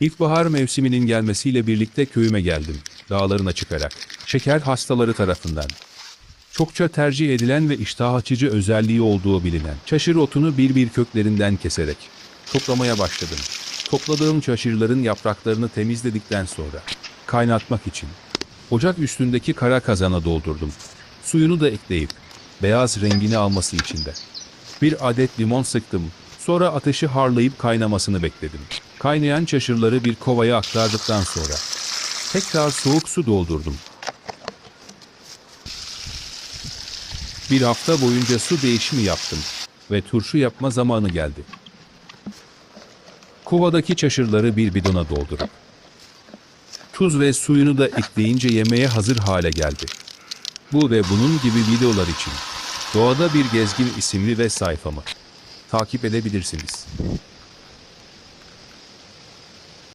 İlkbahar mevsiminin gelmesiyle birlikte köyüme geldim, dağlarına çıkarak. Şeker hastaları tarafından. Çokça tercih edilen ve iştah açıcı özelliği olduğu bilinen çaşır otunu bir bir köklerinden keserek toplamaya başladım. Topladığım çaşırların yapraklarını temizledikten sonra kaynatmak için ocak üstündeki kara kazana doldurdum. Suyunu da ekleyip beyaz rengini alması için de bir adet limon sıktım. Sonra ateşi harlayıp kaynamasını bekledim. Kaynayan çaşırları bir kovaya aktardıktan sonra tekrar soğuk su doldurdum. Bir hafta boyunca su değişimi yaptım ve turşu yapma zamanı geldi. Kovadaki çaşırları bir bidona doldurup tuz ve suyunu da ekleyince yemeğe hazır hale geldi. Bu ve bunun gibi videolar için Doğada Bir Gezgin isimli ve sayfamı takip edebilirsiniz.